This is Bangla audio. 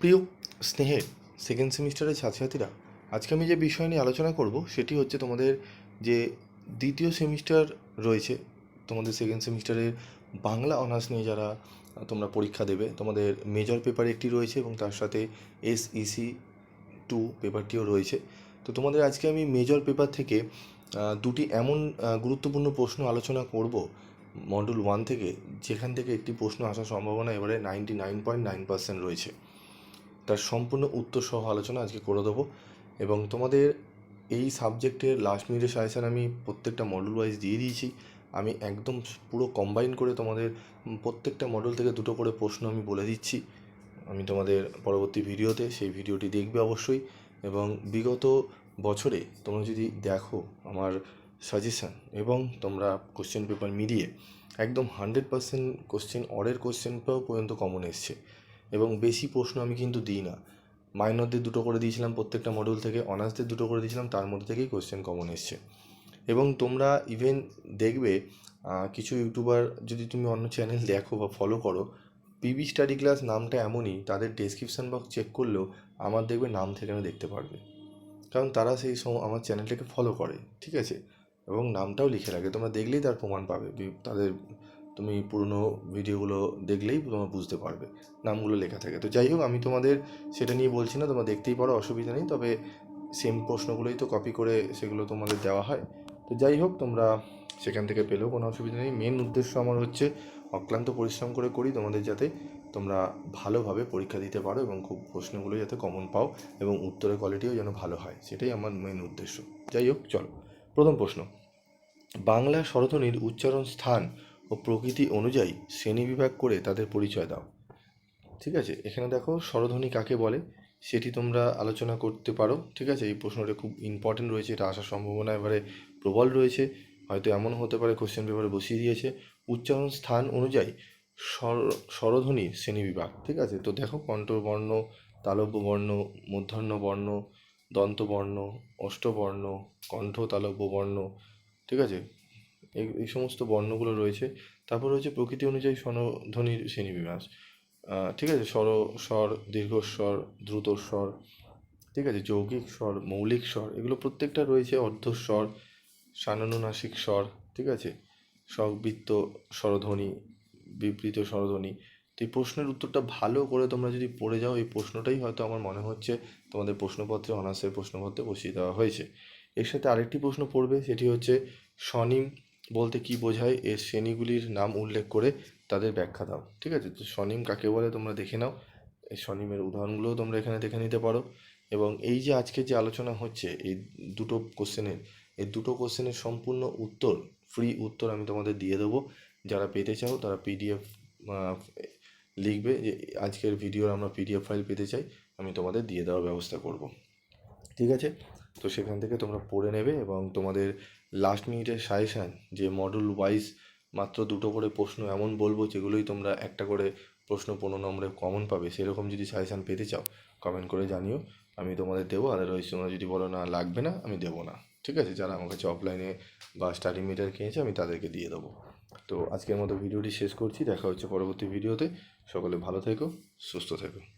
প্রিয় স্নেহের সেকেন্ড সেমিস্টারের ছাত্রছাত্রীরা, আজকে আমি যে বিষয় নিয়ে আলোচনা করব, সেটি হচ্ছে তোমাদের যে দ্বিতীয় সেমিস্টার রয়েছে, তোমাদের সেকেন্ড সেমিস্টারের বাংলা অনার্স নিয়ে যারা তোমরা পরীক্ষা দেবে, তোমাদের মেজর পেপার একটি রয়েছে এবং তার সাথে এসইসি টু পেপারটিও রয়েছে। তো তোমাদের আজকে আমি মেজর পেপার থেকে দুটি এমন গুরুত্বপূর্ণ প্রশ্ন আলোচনা করব মডুল ওয়ান থেকে, যেখান থেকে একটি প্রশ্ন আসার সম্ভাবনা এবারে ninety nine point nine percent রয়েছে। তার সম্পূর্ণ উত্তর সহ আলোচনা আজকে করে দেবো। এবং তোমাদের এই সাবজেক্টের লাস্ট মিনিটের সাজেশান আমি প্রত্যেকটা মডেল ওয়াইজ দিয়ে দিয়েছি। আমি একদম পুরো কম্বাইন করে তোমাদের প্রত্যেকটা মডেল থেকে দুটো করে প্রশ্ন আমি বলে দিচ্ছি। আমি তোমাদের পরবর্তী ভিডিওতে সেই ভিডিওটি দেখবে অবশ্যই। এবং বিগত বছরে তোমরা যদি দেখো আমার সাজেশান এবং তোমরা কোশ্চেন পেপার মিলিয়ে একদম হান্ড্রেড পার্সেন্ট কোশ্চেন অরের কোশ্চেনটাও পর্যন্ত কমন এসছে। এবং বেশি প্রশ্ন আমি কিন্তু দিই না। মাইনরদের দুটো করে দিয়েছিলাম, প্রত্যেকটা মডিউল থেকে অনার্সদের দুটো করে দিয়েছিলাম, তার মধ্যে থেকেই কোশ্চেন কমন এসছে। এবং তোমরা ইভেন দেখবে কিছু ইউটিউবার যদি তুমি অন্য চ্যানেল দেখো বা ফলো করো পিবি স্টাডি ক্লাস নামটা এমনই, তাদের ডেসক্রিপশন বক্স চেক করলেও আমার দেখবে নাম থেকে আমি দেখতে পারবে। কারণ তারা সেই সময় আমার চ্যানেলটাকে ফলো করে, ঠিক আছে? এবং নামটাও লিখে রাখে। তোমরা দেখলেই তার প্রমাণ পাবে তাদের তুমি পুরনো ভিডিওগুলো দেখলেই তোমরা বুঝতে পারবে, নামগুলো লেখা থাকে। তো যাই হোক, আমি তোমাদের সেটা নিয়ে বলছি না, তোমরা দেখতেই পারো, অসুবিধা নেই, তবে সেম প্রশ্নগুলোই তো কপি করে সেগুলো তোমাদের দেওয়া হয়। তো যাই হোক, তোমরা সেখান থেকে পেলেও কোনো অসুবিধা নেই। মেন উদ্দেশ্য আমার হচ্ছে অক্লান্ত পরিশ্রম করে করি তোমাদের যাতে তোমরা ভালোভাবে পরীক্ষা দিতে পারো এবং খুব প্রশ্নগুলো যাতে কমন পাও এবং উত্তরের কোয়ালিটিও যেন ভালো হয়, সেটাই আমার মেন উদ্দেশ্য। যাই হোক, চলো, প্রথম প্রশ্ন। বাংলা স্বরধ্বনির উচ্চারণ স্থান ও প্রকৃতি অনুযায়ী শ্রেণীবিভাগ করে তাদের পরিচয় দাও। ঠিক আছে? এখানে দেখো স্বরধ্বনি কাকে বলে? সেটি তোমরা আলোচনা করতে পারো। ঠিক আছে? এই প্রশ্নটা খুব ইম্পর্টেন্ট রয়েছে, এটা আসার সম্ভাবনা এবারে প্রবল রয়েছে। হয়তো এমন হতে পারে কোশ্চেন পেপারে বসিয়ে দিয়েছে। উচ্চারণ স্থান অনুযায়ী স্বর স্বরধ্বনির শ্রেণীবিভাগ ঠিক আছে? তো দেখো কণ্ঠবর্ণ তালব্য বর্ণ মূর্ধন্য বর্ণ, দন্তবর্ণ, অষ্টবর্ণ, কণ্ঠ তালব্য বর্ণ ঠিক আছে? এই এই সমস্ত বর্ণগুলো রয়েছে। তারপর রয়েছে প্রকৃতি অনুযায়ী স্বরধ্বনির শ্রেণীবিন্যাস। ঠিক আছে? স্বর স্বর, দীর্ঘস্বর, দ্রুতস্বর, ঠিক আছে? যৌগিক স্বর, মৌলিক স্বর, এগুলো প্রত্যেকটা রয়েছে অর্ধস্বর, সানানুনাসিক স্বর, ঠিক আছে? সংবৃত্ত স্বরধ্বনি, বিবৃত স্বরধ্বনি। তো এই প্রশ্নের উত্তরটা ভালো করে তোমরা যদি পড়ে যাও, এই প্রশ্নটাই হয়তো আমার মনে হচ্ছে তোমাদের প্রশ্নপত্রে, অনার্সের প্রশ্নপত্রে বসিয়ে দেওয়া হয়েছে। এর সাথে আরেকটি প্রশ্ন পড়বে, সেটি হচ্ছে স্বনিম বলতে কি বোঝায়? এর শ্রেণীগুলির নাম উল্লেখ করে তাদের ব্যাখ্যা দাও। ঠিক আছে? তো স্বনিম কাকে বলে তোমরা দেখে নাও। এই স্বনিমের উদাহরণগুলোও তোমরা এখানে দেখে নিতে পারো। এবং এই যে আজকে যে আলোচনা হচ্ছে, এই দুটো কোশ্চেনের, এই দুটো কোশ্চেনের সম্পূর্ণ উত্তর ফ্রি উত্তর আমি তোমাদের দিয়ে দেবো। যারা পেতে চাও, তারা পিডিএফ লিখবে যে, আজকের ভিডিওর আমরা পিডিএফ ফাইল পেতে চাই, আমি তোমাদের দিয়ে দেওয়ার ব্যবস্থা করব। ঠিক আছে? তো সেখান থেকে তোমরা পড়ে নেবে এবং তোমাদের লাস্ট মিনিটের সাজেশান যে মডেল ওয়াইজ মাত্র দুটো করে প্রশ্ন এমন বলব যেগুলোই তোমরা একটা করে প্রশ্ন পনেরো নম্বরে কমন পাবে। সেরকম যদি সাজেশান পেতে চাও কমেন্ট করে জানিও। আমি তোমাদের দেবো আদারওয়াইজ তোমরা যদি বলো না, লাগবে না, আমি দেবো না। ঠিক আছে? যারা আমার কাছে অফলাইনে বা স্টাডি মিটার কিনেছে, আমি তাদেরকে দিয়ে দেবো। তো আজকের মতো ভিডিওটি শেষ করছি। দেখা হচ্ছে পরবর্তী ভিডিওতে। সকলে ভালো থেকো, সুস্থ থেকো।